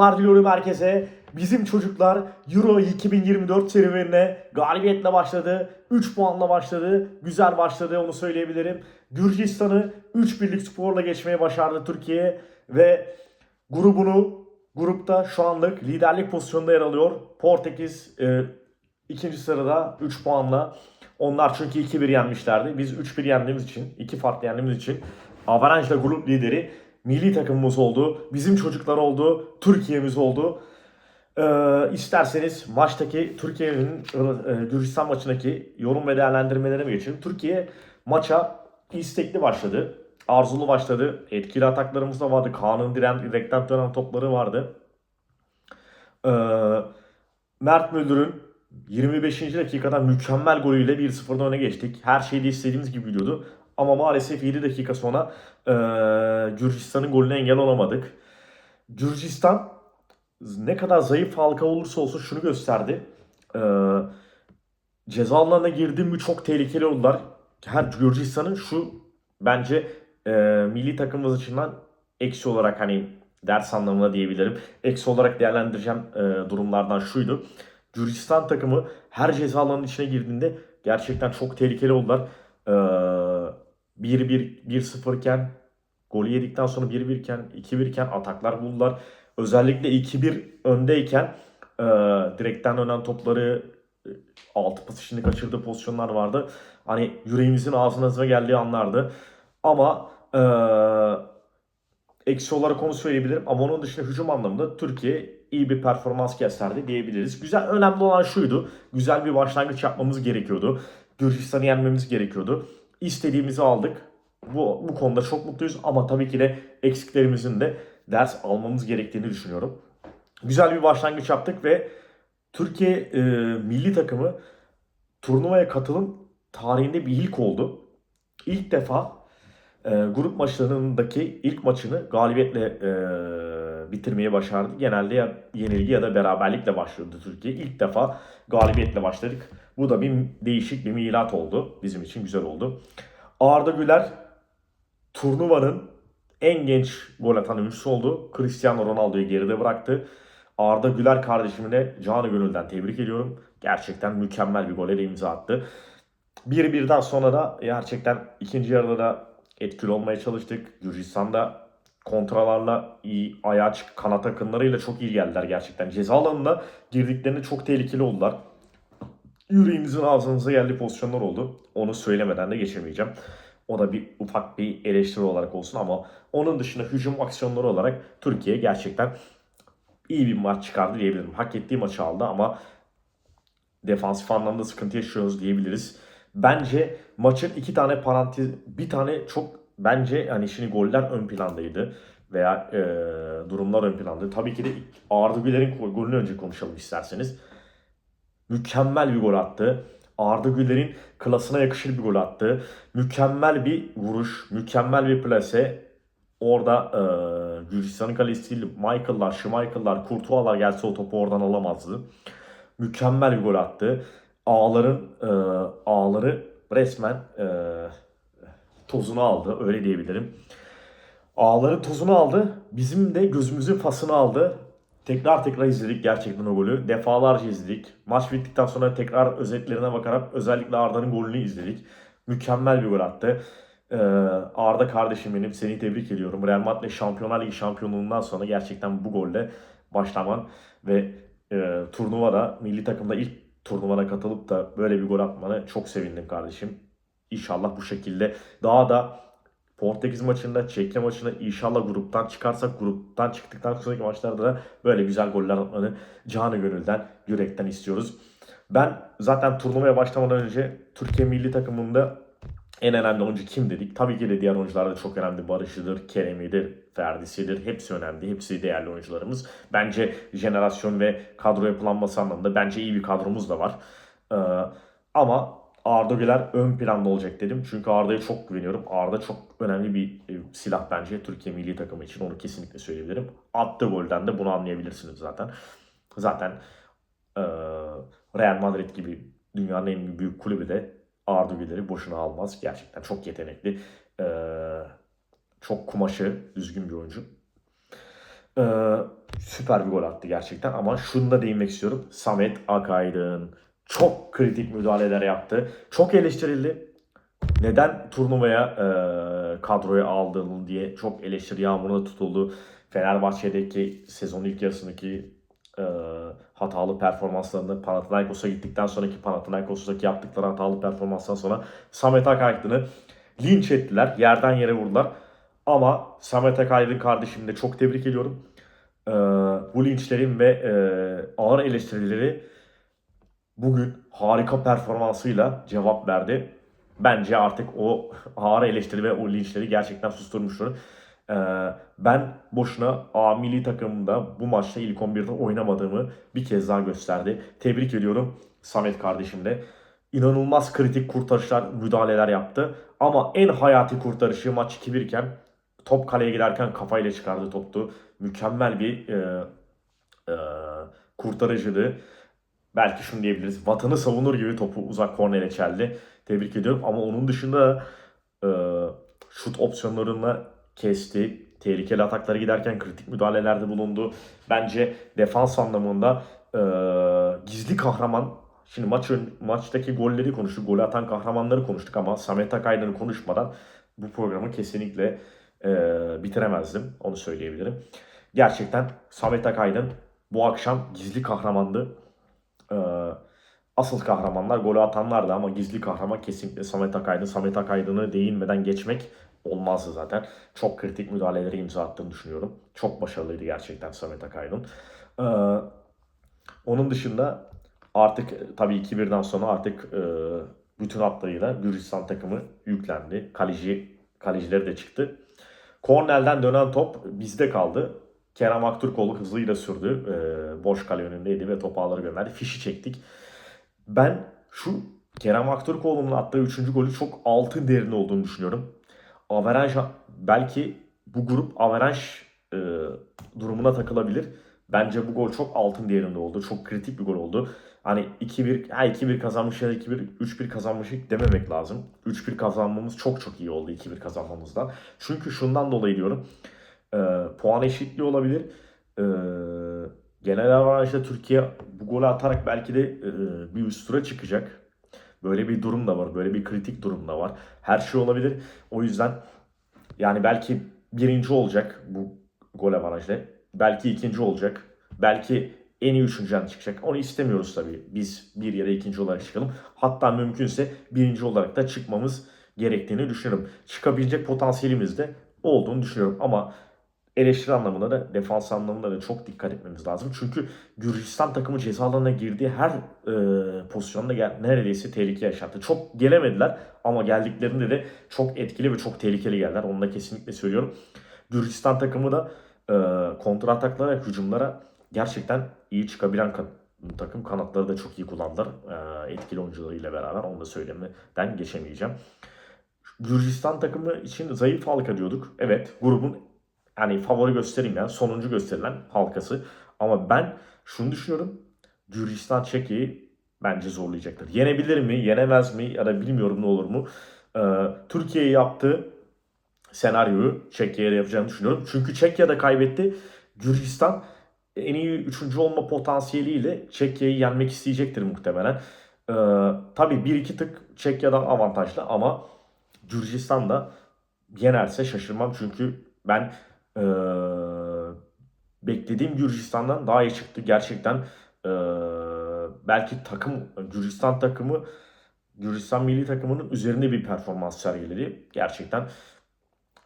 diliyorum herkese. Bizim çocuklar Euro 2024 serüvenine galibiyetle başladı. 3 puanla başladı. Güzel başladı onu söyleyebilirim. Gürcistan'ı 3 birlik skorla geçmeye başardı Türkiye. Ve grubunu grupta şu anlık liderlik pozisyonunda yer alıyor. Portekiz e, ikinci sırada 3 puanla. Onlar çünkü 2-1 yenmişlerdi. Biz 3-1 yendiğimiz için, 2 farklı yendiğimiz için Avalanche'la grup lideri milli takımımız oldu. Bizim çocuklar oldu. Türkiye'miz oldu. Ee, isterseniz maçtaki Türkiye'nin e, Gürcistan maçındaki yorum ve değerlendirmelerine geçelim. Türkiye maça istekli başladı. Arzulu başladı. Etkili ataklarımız da vardı. Kaan'ın diren, direkten dönen topları vardı. Ee, Mert Müldür'ün 25. dakikada mükemmel golüyle 1-0'dan öne geçtik. Her şeyi istediğimiz gibi gidiyordu. Ama maalesef 7 dakika sonra e, Gürcistan'ın golüne engel olamadık. Gürcistan ne kadar zayıf halka olursa olsun şunu gösterdi. E, ceza alanına girdi mi çok tehlikeli oldular. Her Gürcistan'ın şu bence e, milli takımımız açısından eksi olarak hani ders anlamında diyebilirim. Eksi olarak değerlendireceğim e, durumlardan şuydu. Gürcistan takımı her ceza alanının içine girdiğinde gerçekten çok tehlikeli oldular. Ee, 1-1, 1-0 iken golü yedikten sonra 1-1 iken 2-1 iken ataklar buldular. Özellikle 2-1 öndeyken e, direkten dönen topları e, altı pas içinde kaçırdığı pozisyonlar vardı. Hani yüreğimizin ağzına geldiği anlardı. Ama e, eksi olarak onu söyleyebilirim. Ama onun dışında hücum anlamında Türkiye iyi bir performans gösterdi diyebiliriz. Güzel, önemli olan şuydu. Güzel bir başlangıç yapmamız gerekiyordu. Gürcistan'ı yenmemiz gerekiyordu. İstediğimizi aldık. Bu, bu konuda çok mutluyuz ama tabii ki de eksiklerimizin de ders almamız gerektiğini düşünüyorum. Güzel bir başlangıç yaptık ve Türkiye e, milli takımı turnuvaya katılım tarihinde bir ilk oldu. İlk defa e, grup maçlarındaki ilk maçını galibiyetle e, bitirmeyi başardı. Genelde ya yenilgi ya da beraberlikle başlıyordu Türkiye. İlk defa galibiyetle başladık. Bu da bir değişik bir milat oldu. Bizim için güzel oldu. Arda Güler turnuvanın en genç gol atan oyuncusu oldu. Cristiano Ronaldo'yu geride bıraktı. Arda Güler kardeşimine canı gönülden tebrik ediyorum. Gerçekten mükemmel bir gole imza attı. 1-1'den sonra da gerçekten ikinci yarıda da etkili olmaya çalıştık. Gürcistan'da kontralarla iyi ayağa çık kanat akınlarıyla çok iyi geldiler gerçekten. Ceza alanında girdiklerinde çok tehlikeli oldular. Yüreğimizin ağzınıza geldiği pozisyonlar oldu. Onu söylemeden de geçemeyeceğim. O da bir ufak bir eleştiri olarak olsun ama onun dışında hücum aksiyonları olarak Türkiye gerçekten iyi bir maç çıkardı diyebilirim. Hak ettiği maçı aldı ama defansif anlamda sıkıntı yaşıyoruz diyebiliriz. Bence maçın iki tane parantez, bir tane çok bence hani şimdi goller ön plandaydı veya e, durumlar ön plandaydı. Tabii ki de Arda Güler'in golünü önce konuşalım isterseniz. Mükemmel bir gol attı. Arda Güler'in klasına yakışır bir gol attı. Mükemmel bir vuruş, mükemmel bir plase. Orada e, Gürcistan'ın kalesiyle Michael'lar, Schmeichel'lar, Courtois'lar gelse o topu oradan alamazdı. Mükemmel bir gol attı. Ağların e, ağları resmen e, tozunu aldı öyle diyebilirim. Ağların tozunu aldı. Bizim de gözümüzün fasını aldı. Tekrar tekrar izledik gerçekten o golü. Defalarca izledik. Maç bittikten sonra tekrar özetlerine bakarak özellikle Arda'nın golünü izledik. Mükemmel bir gol attı. Ee, Arda kardeşim benim seni tebrik ediyorum. Real Madrid Şampiyonlar Ligi şampiyonluğundan sonra gerçekten bu golle başlaman ve e, turnuvada milli takımda ilk turnuvana katılıp da böyle bir gol atmanı çok sevindim kardeşim. İnşallah bu şekilde daha da Portekiz maçında, Çekya maçında inşallah gruptan çıkarsak gruptan çıktıktan sonraki maçlarda da böyle güzel goller atmanı canı gönülden, yürekten istiyoruz. Ben zaten turnuvaya başlamadan önce Türkiye milli takımında en önemli oyuncu kim dedik? Tabii ki de diğer oyuncular da çok önemli. Barış'ıdır, Kerem'idir, Ferdi'sidir. Hepsi önemli. Hepsi değerli oyuncularımız. Bence jenerasyon ve kadro yapılanması anlamında bence iyi bir kadromuz da var. Ee, ama Arda Güler ön planda olacak dedim. Çünkü Arda'ya çok güveniyorum. Arda çok önemli bir e, silah bence Türkiye milli takımı için. Onu kesinlikle söyleyebilirim. Attığı golden de bunu anlayabilirsiniz zaten. Zaten e, Real Madrid gibi dünyanın en büyük kulübü de Arda Güler'i boşuna almaz. Gerçekten çok yetenekli. E, çok kumaşı, düzgün bir oyuncu. E, süper bir gol attı gerçekten ama şunu da değinmek istiyorum. Samet Akaydın çok kritik müdahaleler yaptı. Çok eleştirildi. Neden turnuvaya e, kadroya aldın diye çok eleştiri yağmuruna tutuldu. Fenerbahçe'deki sezon ilk yarısındaki e, hatalı performanslarını Panathinaikos'a gittikten sonraki Panathinaikos'taki yaptıkları hatalı performanstan sonra Samet Akaydın'ı linç ettiler. Yerden yere vurdular. Ama Samet Akaydın kardeşimi de çok tebrik ediyorum. E, bu linçlerin ve e, ağır eleştirileri bugün harika performansıyla cevap verdi. Bence artık o ağır eleştiri ve o linçleri gerçekten susturmuştur. Ee, ben boşuna A milli takımında bu maçta ilk 11'de oynamadığımı bir kez daha gösterdi. Tebrik ediyorum Samet kardeşim de. İnanılmaz kritik kurtarışlar, müdahaleler yaptı. Ama en hayati kurtarışı maç 2-1 iken top kaleye giderken kafayla çıkardı toptu. Mükemmel bir e, e, kurtarıcıydı. Belki şunu diyebiliriz. Vatanı savunur gibi topu uzak kornere çeldi. Tebrik ediyorum. Ama onun dışında e, şut opsiyonlarını kesti. Tehlikeli ataklara giderken kritik müdahalelerde bulundu. Bence defans anlamında e, gizli kahraman Şimdi maç ön- maçtaki golleri konuştuk, golü atan kahramanları konuştuk ama Samet Akaydın'ı konuşmadan bu programı kesinlikle e, bitiremezdim. Onu söyleyebilirim. Gerçekten Samet Akaydın bu akşam gizli kahramandı. E, asıl kahramanlar golü atanlardı ama gizli kahraman kesinlikle Samet Akaydın. Samet Akaydın'ı değinmeden geçmek olmazdı zaten. Çok kritik müdahaleleri imza attığını düşünüyorum. Çok başarılıydı gerçekten Samet Akaydın. E, onun dışında artık tabii 2-1'den sonra artık e, bütün hatlarıyla Gürcistan takımı yüklendi. Kaleci, kalecileri de çıktı. Kornel'den dönen top bizde kaldı. Kerem Aktürkoğlu hızıyla sürdü. E, boş kale önündeydi ve topu ağları gönderdi. Fişi çektik. Ben şu Kerem Aktürkoğlu'nun attığı 3. golü çok altın değerinde olduğunu düşünüyorum. Averaj belki bu grup averaj e, durumuna takılabilir. Bence bu gol çok altın değerinde oldu. Çok kritik bir gol oldu. Hani 2-1, ha 2-1 kazanmış ya da 2-1, 3-1 kazanmışık dememek lazım. 3-1 kazanmamız çok çok iyi oldu 2-1 kazanmamızdan. Çünkü şundan dolayı diyorum. E, puan eşitliği olabilir. E, genel averajda Türkiye bu golü atarak belki de e, bir üst tura çıkacak. Böyle bir durum da var. Böyle bir kritik durum da var. Her şey olabilir. O yüzden yani belki birinci olacak bu gol avarajla. Belki ikinci olacak. Belki en iyi üçüncüden çıkacak. Onu istemiyoruz tabii. Biz bir yere ikinci olarak çıkalım. Hatta mümkünse birinci olarak da çıkmamız gerektiğini düşünüyorum. Çıkabilecek potansiyelimiz de olduğunu düşünüyorum. Ama eleştiri anlamında da defans anlamında da çok dikkat etmemiz lazım. Çünkü Gürcistan takımı ceza alanına girdiği her e, pozisyonda gel, neredeyse tehlike yaşattı. Çok gelemediler ama geldiklerinde de çok etkili ve çok tehlikeli geldiler. Onu da kesinlikle söylüyorum. Gürcistan takımı da e, kontra ataklara, hücumlara gerçekten iyi çıkabilen takım. Kanatları da çok iyi kullandılar. E, etkili oyuncularıyla beraber. Onu da söylemeden geçemeyeceğim. Gürcistan takımı için zayıf halka diyorduk. Evet grubun yani favori gösterilmeyen, sonuncu gösterilen halkası. Ama ben şunu düşünüyorum. Gürcistan Çekya'yı bence zorlayacaktır. Yenebilir mi, yenemez mi ya da bilmiyorum ne olur mu. Ee, Türkiye'ye yaptığı senaryoyu Çekya'ya yapacağını düşünüyorum. Çünkü Çekya da kaybetti. Gürcistan en iyi üçüncü olma potansiyeliyle Çekya'yı yenmek isteyecektir muhtemelen. Ee, tabii bir iki tık Çekya'dan avantajlı ama Gürcistan da yenerse şaşırmam. Çünkü ben ee, beklediğim Gürcistan'dan daha iyi çıktı. Gerçekten ee, belki takım Gürcistan takımı Gürcistan milli takımının üzerinde bir performans sergiledi. Gerçekten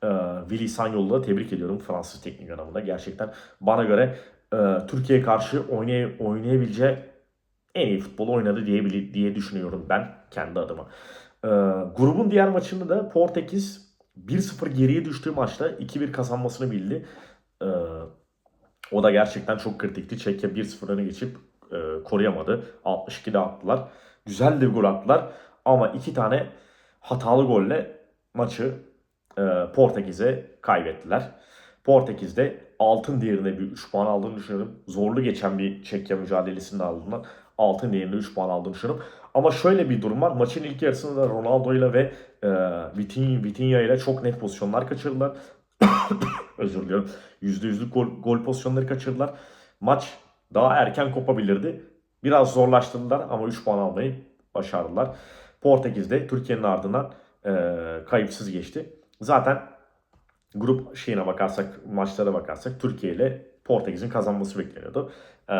ee, Willy Sagnol'u da tebrik ediyorum Fransız teknik adamında. Gerçekten bana göre e, Türkiye'ye karşı oynay oynayabileceği en iyi futbol oynadı diye, diye düşünüyorum ben kendi adıma. Ee, grubun diğer maçında da Portekiz 1-0 geriye düştüğü maçta 2-1 kazanmasını bildi. Ee, o da gerçekten çok kritikti. Çekya 1-0 öne geçip e, koruyamadı. 62'de attılar. Güzel de bir gol attılar. Ama iki tane hatalı golle maçı e, Portekiz'e kaybettiler. Portekiz'de altın değerinde bir 3 puan aldığını düşünüyorum. Zorlu geçen bir Çekya mücadelesinde aldığından altın değerinde 3 puan aldığını düşünüyorum. Ama şöyle bir durum var. Maçın ilk yarısında da Ronaldo ile ve e, Vitinha, Vitinha ile çok net pozisyonlar kaçırdılar. Özür diliyorum. %100'lük gol, gol pozisyonları kaçırdılar. Maç daha erken kopabilirdi. Biraz zorlaştırdılar ama 3 puan almayı başardılar. Portekiz'de Türkiye'nin ardından e, kayıpsız geçti. Zaten grup şeyine bakarsak, maçlara bakarsak Türkiye ile Portekiz'in kazanması bekleniyordu. E,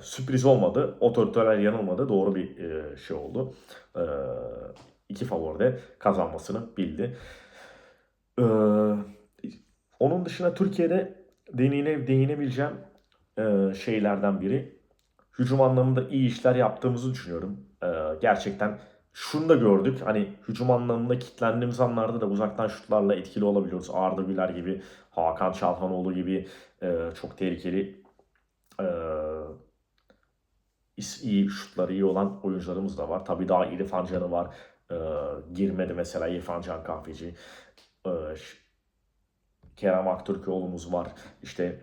sürpriz olmadı. Otoriteler yanılmadı. Doğru bir e, şey oldu. E, iki favoride kazanmasını bildi. E, onun dışında Türkiye'de deneyine, değinebileceğim e, şeylerden biri. Hücum anlamında iyi işler yaptığımızı düşünüyorum. E, gerçekten şunu da gördük. Hani hücum anlamında kitlendiğimiz anlarda da uzaktan şutlarla etkili olabiliyoruz. Arda Güler gibi, Hakan Çalhanoğlu gibi e, çok tehlikeli e, iyi şutları iyi olan oyuncularımız da var. Tabii daha İrfan Can'ı var. E, girmedi mesela İrfan Can Kahveci. E, Kerem Aktürkoğlu'muz var. İşte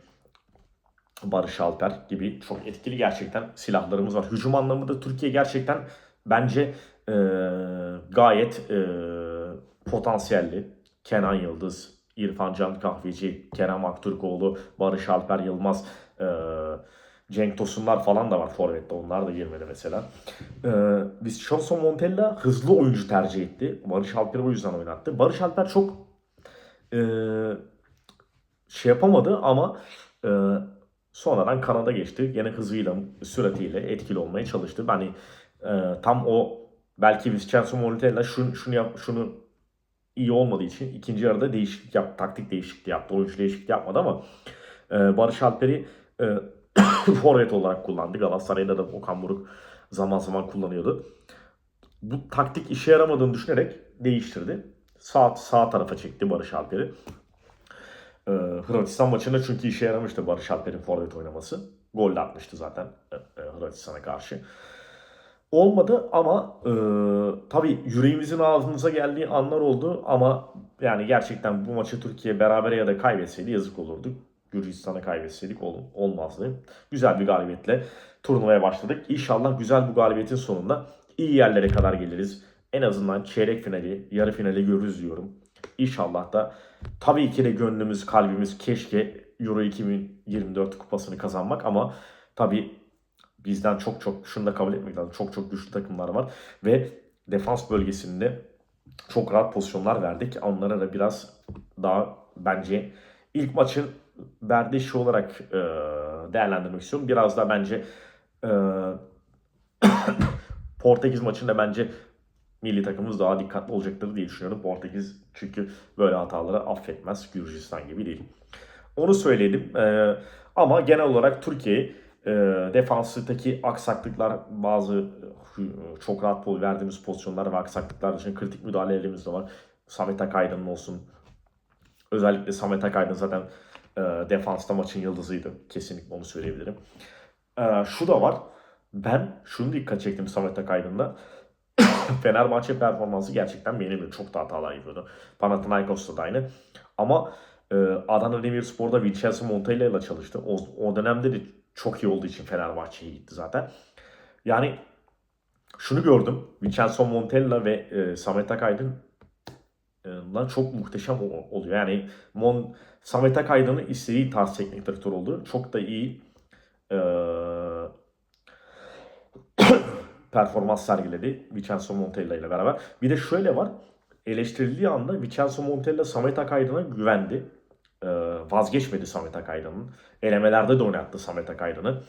Barış Alper gibi çok etkili gerçekten silahlarımız var. Hücum anlamında Türkiye gerçekten bence e, gayet e, potansiyelli. Kenan Yıldız, İrfan Can Kahveci, Kerem Aktürkoğlu, Barış Alper Yılmaz, e, Cenk Tosunlar falan da var Forvet'te. Onlar da girmedi mesela. E, Vincenzo Montella hızlı oyuncu tercih etti. Barış Alper'i o yüzden oynattı. Barış Alper çok e, şey yapamadı ama e, sonradan kanada geçti. Yine hızıyla, süratiyle etkili olmaya çalıştı. Yani e, tam o belki Vincenzo Montella şunu, şunu, yap, şunu iyi olmadığı için ikinci yarıda değişiklik yaptı. Taktik değişikliği yaptı. Oyuncu değişikliği yapmadı ama e, Barış Alper'i e, forvet olarak kullandı. Galatasaray'da da Okan Buruk zaman zaman kullanıyordu. Bu taktik işe yaramadığını düşünerek değiştirdi. Sağ, sağ tarafa çekti Barış Alper'i. Ee, Hırvatistan maçında çünkü işe yaramıştı Barış Alper'in forvet oynaması. Gol de atmıştı zaten e, e, Hırvatistan'a karşı. Olmadı ama e, tabii yüreğimizin ağzımıza geldiği anlar oldu ama yani gerçekten bu maçı Türkiye berabere ya da kaybetseydi yazık olurdu. Gürcistan'a kaybetseydik ol, olmazdı. Güzel bir galibiyetle turnuvaya başladık. İnşallah güzel bu galibiyetin sonunda iyi yerlere kadar geliriz. En azından çeyrek finali, yarı finali görürüz diyorum. İnşallah da tabii ki de gönlümüz, kalbimiz keşke Euro 2024 kupasını kazanmak ama tabii bizden çok çok şunu da kabul etmek lazım. Çok çok güçlü takımlar var ve defans bölgesinde çok rahat pozisyonlar verdik. Onlara da biraz daha bence ilk maçın verdiği şey olarak e, değerlendirmek istiyorum. Biraz da bence e, Portekiz maçında bence milli takımımız daha dikkatli olacaktır diye düşünüyorum. Portekiz çünkü böyle hataları affetmez. Gürcistan gibi değil. Onu söyledim. E, ama genel olarak Türkiye e, defanstaki aksaklıklar bazı e, çok rahat pol verdiğimiz pozisyonlar ve aksaklıklar dışında kritik müdahalelerimiz de var. Samet Akaydın'ın olsun. Özellikle Samet Akaydın zaten e, defansta maçın yıldızıydı. Kesinlikle onu söyleyebilirim. E, şu da var. Ben şunu dikkat çektim Samet Akaydın'da. Fenerbahçe performansı gerçekten benim çok da hatalar yapıyordu. Panathinaikos'ta da aynı. Ama e, Adana Demirspor'da Vincenzo Montella ile çalıştı. O, o dönemde de çok iyi olduğu için Fenerbahçe'ye gitti zaten. Yani şunu gördüm. Vincenzo Montella ve e, Samet Akaydın lan çok muhteşem oluyor. Yani Mon Samet Akaydın'ın istediği tarz teknik direktör oldu. Çok da iyi e, performans sergiledi Vincenzo Montella ile beraber. Bir de şöyle var. Eleştirildiği anda Vincenzo Montella Samet Akaydın'a güvendi. E, vazgeçmedi Samet Akaydın'ın. Elemelerde de oynattı Samet Akaydın'ı.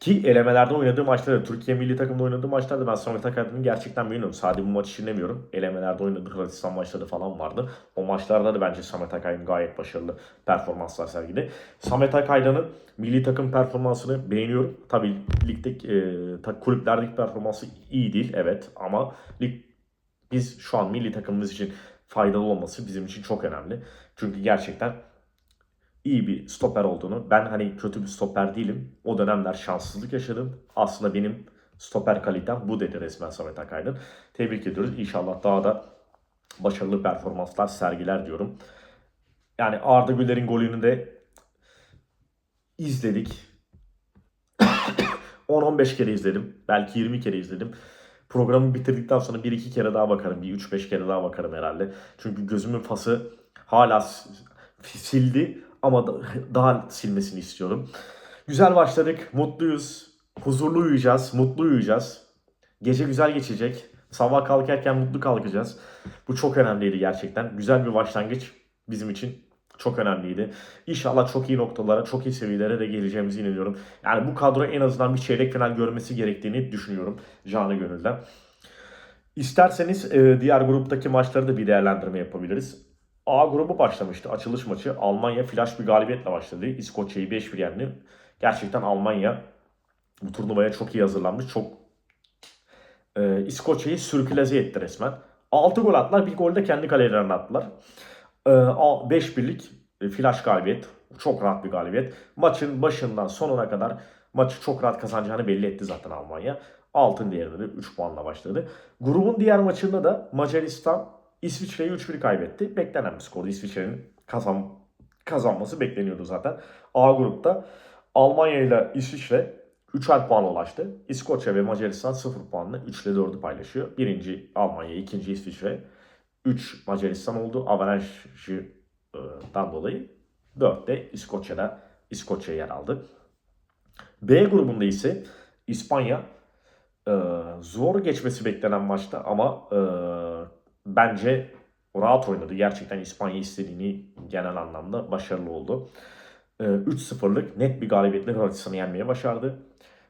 Ki elemelerde oynadığı maçlarda, Türkiye milli takımda oynadığı maçlarda ben Samet Akaydın'ı gerçekten beğeniyorum. Sadece bu maç için demiyorum. Elemelerde oynadığı Hırvatistan maçları falan vardı. O maçlarda da bence Samet Akaydın gayet başarılı performanslar sergiledi. Samet Akaydın'ın milli takım performansını beğeniyorum. Tabii ligdeki, e, kulüplerdeki performansı iyi değil evet ama lig biz şu an milli takımımız için faydalı olması bizim için çok önemli. Çünkü gerçekten iyi bir stoper olduğunu, ben hani kötü bir stoper değilim. O dönemler şanssızlık yaşadım. Aslında benim stoper kalitem bu dedi resmen Samet Akaydın. Tebrik ediyoruz. İnşallah daha da başarılı performanslar sergiler diyorum. Yani Arda Güler'in golünü de izledik. 10-15 kere izledim. Belki 20 kere izledim. Programı bitirdikten sonra 1-2 kere daha bakarım. Bir 3-5 kere daha bakarım herhalde. Çünkü gözümün fası hala sildi ama da- daha silmesini istiyorum. Güzel başladık. Mutluyuz. Huzurlu uyuyacağız. Mutlu uyuyacağız. Gece güzel geçecek. Sabah kalkarken mutlu kalkacağız. Bu çok önemliydi gerçekten. Güzel bir başlangıç bizim için çok önemliydi. İnşallah çok iyi noktalara, çok iyi seviyelere de geleceğimizi inanıyorum. Yani bu kadro en azından bir çeyrek final görmesi gerektiğini düşünüyorum canı gönülden. İsterseniz diğer gruptaki maçları da bir değerlendirme yapabiliriz. A grubu başlamıştı. Açılış maçı Almanya flash bir galibiyetle başladı. İskoçya'yı 5-1 yendi. Gerçekten Almanya bu turnuvaya çok iyi hazırlanmış. Çok e, İskoçya'yı sürküleze etti resmen. 6 gol attılar. Bir gol de kendi kalelerine attılar. E, 5-1'lik e, flash galibiyet. Çok rahat bir galibiyet. Maçın başından sonuna kadar maçı çok rahat kazanacağını belli etti zaten Almanya. Altın değerinde de 3 puanla başladı. Grubun diğer maçında da Macaristan İsviçre'yi 3-1 kaybetti. Beklenen bir skordu. İsviçre'nin kazan, kazanması bekleniyordu zaten. A grupta Almanya ile İsviçre 3'er puan ulaştı. İskoçya ve Macaristan 0 puanla 3 ile 4'ü paylaşıyor. Birinci Almanya, ikinci İsviçre. 3 Macaristan oldu. Averajdan dolayı 4 de İskoçya'da İskoçya yer aldı. B grubunda ise İspanya zor geçmesi beklenen maçta ama bence rahat oynadı. Gerçekten İspanya istediğini genel anlamda başarılı oldu. E, 3-0'lık net bir galibiyetle Hırvatistan'ı yenmeye başardı.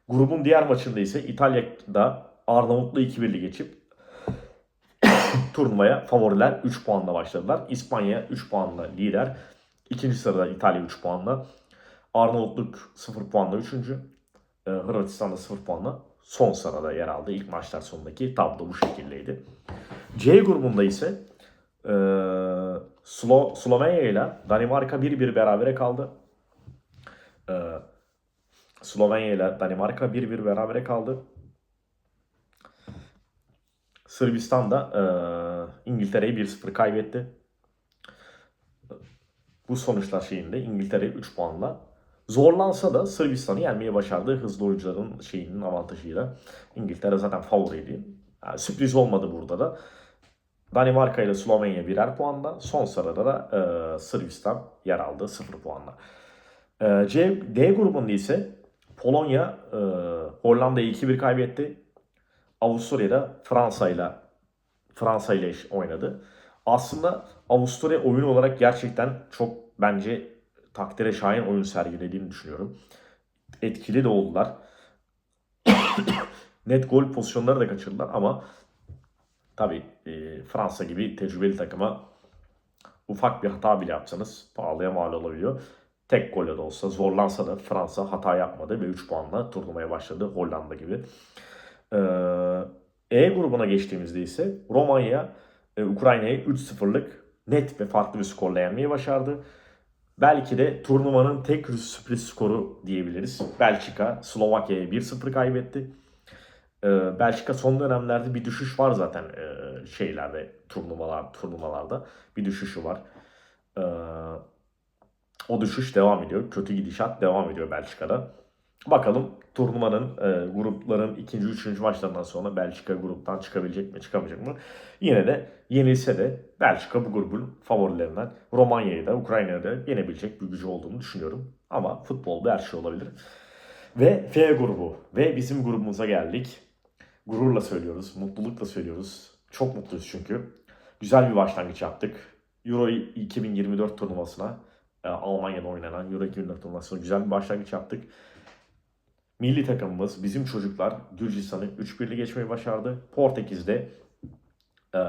Grubun diğer maçında ise İtalya'da Arnavutlu 2-1'li geçip turnuvaya favoriler 3 puanla başladılar. İspanya 3 puanla lider. İkinci sırada İtalya 3 puanla. Arnavutluk 0 puanla 3. Ee, Hırvatistan da 0 puanla son sırada yer aldı. İlk maçlar sonundaki tablo bu şekildeydi. C grubunda ise e, Slo Slovenya ile Danimarka 1-1 berabere kaldı. E, Slovenya ile Danimarka 1-1 berabere kaldı. Sırbistan da e, İngiltere'yi 1-0 kaybetti. Bu sonuçlar şeyinde İngiltere 3 puanla zorlansa da Sırbistan'ı yenmeye başardı hızlı oyuncuların şeyinin avantajıyla. İngiltere zaten favoriydi. Yani sürpriz olmadı burada da. Danimarka ile Slovenya birer puanla. Son sırada da e, Sırbistan yer aldı 0 puanla. E, C, D grubunda ise Polonya e, Hollanda'yı 2-1 kaybetti. Avusturya'da Fransa ile Fransa ile oynadı. Aslında Avusturya oyun olarak gerçekten çok bence takdire şayan oyun sergilediğini düşünüyorum. Etkili de oldular. Net gol pozisyonları da kaçırdılar ama tabii e, Fransa gibi tecrübeli takıma ufak bir hata bile yapsanız pahalıya mal olabiliyor. Tek golle de olsa zorlansa da Fransa hata yapmadı ve 3 puanla turnuvaya başladı Hollanda gibi. Ee, E grubuna geçtiğimizde ise Romanya e, Ukrayna'yı 3-0'lık net ve farklı bir skorla yenmeyi başardı. Belki de turnuvanın tek sürpriz skoru diyebiliriz. Belçika Slovakya'ya 1-0 kaybetti. Ee, Belçika son dönemlerde bir düşüş var zaten e, şeylerde turnuvalar turnuvalarda bir düşüşü var. Ee, o düşüş devam ediyor. Kötü gidişat devam ediyor Belçika'da. Bakalım turnuvanın e, grupların ikinci, üçüncü maçlarından sonra Belçika gruptan çıkabilecek mi, çıkamayacak mı? Yine de yenilse de Belçika bu grubun favorilerinden Romanya'yı da Ukrayna'yı da yenebilecek bir gücü olduğunu düşünüyorum. Ama futbolda her şey olabilir. Ve F grubu ve bizim grubumuza geldik. Gururla söylüyoruz, mutlulukla söylüyoruz. Çok mutluyuz çünkü. Güzel bir başlangıç yaptık. Euro 2024 turnuvasına, e, Almanya'da oynanan Euro 2024 turnuvasına güzel bir başlangıç yaptık. Milli takımımız, bizim çocuklar Gürcistan'ı 3-1'li geçmeyi başardı. Portekiz'de e,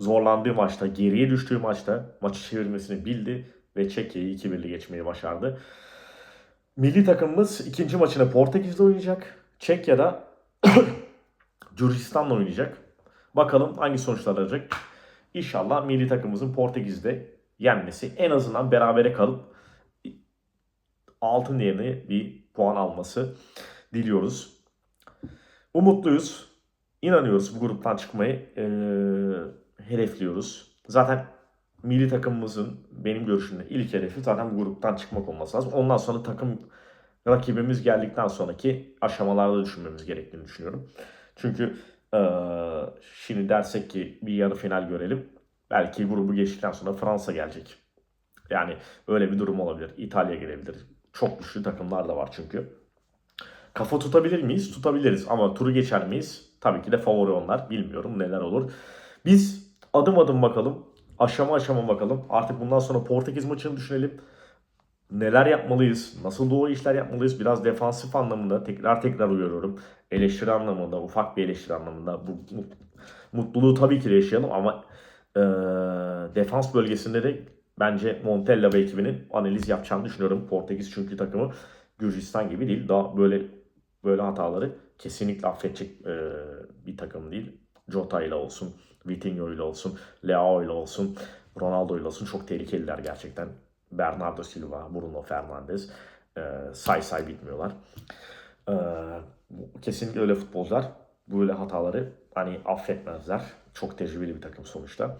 zorlandığı maçta, geriye düştüğü maçta maçı çevirmesini bildi ve Çekya'yı 2-1'li geçmeyi başardı. Milli takımımız ikinci maçını Portekiz'de oynayacak. Çekya'da Gürcistan'la oynayacak. Bakalım hangi sonuçlar alacak. İnşallah milli takımımızın Portekiz'de yenmesi en azından berabere kalıp altın yerine bir puan alması diliyoruz. Umutluyuz. İnanıyoruz bu gruptan çıkmayı e, hedefliyoruz. Zaten milli takımımızın benim görüşümde ilk hedefi zaten bu gruptan çıkmak olması lazım. Ondan sonra takım rakibimiz geldikten sonraki aşamalarda düşünmemiz gerektiğini düşünüyorum. Çünkü e, şimdi dersek ki bir yarı final görelim. Belki grubu geçtikten sonra Fransa gelecek. Yani öyle bir durum olabilir. İtalya gelebilir. Çok güçlü takımlar da var çünkü. Kafa tutabilir miyiz? Tutabiliriz. Ama turu geçer miyiz? Tabii ki de favori onlar. Bilmiyorum neler olur. Biz adım adım bakalım. Aşama aşama bakalım. Artık bundan sonra Portekiz maçını düşünelim. Neler yapmalıyız? Nasıl doğru işler yapmalıyız? Biraz defansif anlamında tekrar tekrar uyarıyorum. Eleştiri anlamında, ufak bir eleştiri anlamında. Bu, mutluluğu tabii ki de yaşayalım ama e, defans bölgesinde de bence Montella ve ekibinin analiz yapacağını düşünüyorum. Portekiz çünkü takımı Gürcistan gibi değil. Daha böyle böyle hataları kesinlikle affedecek e, bir takım değil. Jota ile olsun, Vitinho ile olsun, Leao ile olsun, Ronaldo ile olsun çok tehlikeliler gerçekten. Bernardo Silva, Bruno Fernandes e, say say bitmiyorlar. E, kesinlikle öyle futbolcular böyle hataları hani affetmezler. Çok tecrübeli bir takım sonuçta.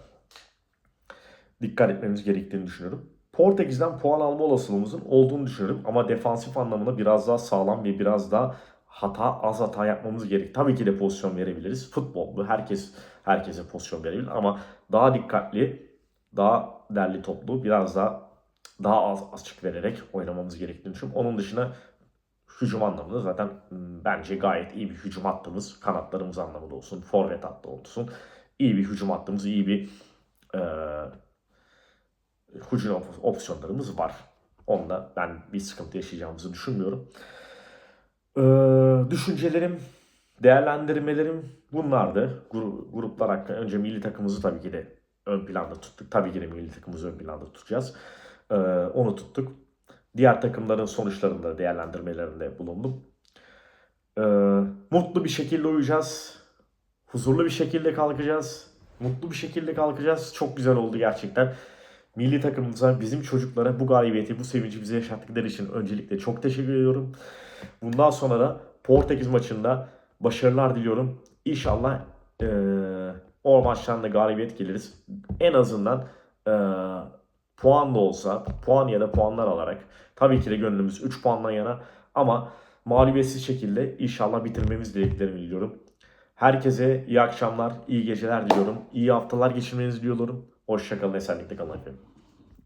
Dikkat etmemiz gerektiğini düşünüyorum. Portekiz'den puan alma olasılığımızın olduğunu düşünüyorum. Ama defansif anlamında biraz daha sağlam ve biraz daha hata az hata yapmamız gerek. Tabii ki de pozisyon verebiliriz. Futbol bu. Herkes herkese pozisyon verebilir ama daha dikkatli, daha derli toplu, biraz daha daha az açık vererek oynamamız gerektiğini düşünüyorum. Onun dışında hücum anlamında zaten m, bence gayet iyi bir hücum hattımız, kanatlarımız anlamında olsun, forvet hattı olsun. iyi bir hücum hattımız, iyi bir e, hücum op- opsiyonlarımız var. Onda ben bir sıkıntı yaşayacağımızı düşünmüyorum. Ee, düşüncelerim, değerlendirmelerim bunlardı. Gru- gruplar hakkında önce milli takımımızı tabii ki de ön planda tuttuk. Tabii ki de milli takımımızı ön planda tutacağız. Ee, onu tuttuk. Diğer takımların sonuçlarında değerlendirmelerinde bulundum. Ee, mutlu bir şekilde uyuyacağız. Huzurlu bir şekilde kalkacağız. Mutlu bir şekilde kalkacağız. Çok güzel oldu gerçekten. Milli takımımıza, bizim çocuklara bu galibiyeti, bu sevinci bize yaşattıkları için öncelikle çok teşekkür ediyorum. Bundan sonra da Portekiz maçında başarılar diliyorum. İnşallah eee o maçtan da galibiyet geliriz. En azından eee, puan da olsa, puan ya da puanlar alarak tabii ki de gönlümüz 3 puandan yana ama mağlubiyetsiz şekilde inşallah bitirmemiz dileklerimi diliyorum. Herkese iyi akşamlar, iyi geceler diliyorum. İyi haftalar geçirmenizi diliyorum. Hoşçakalın, esenlikle kalın efendim.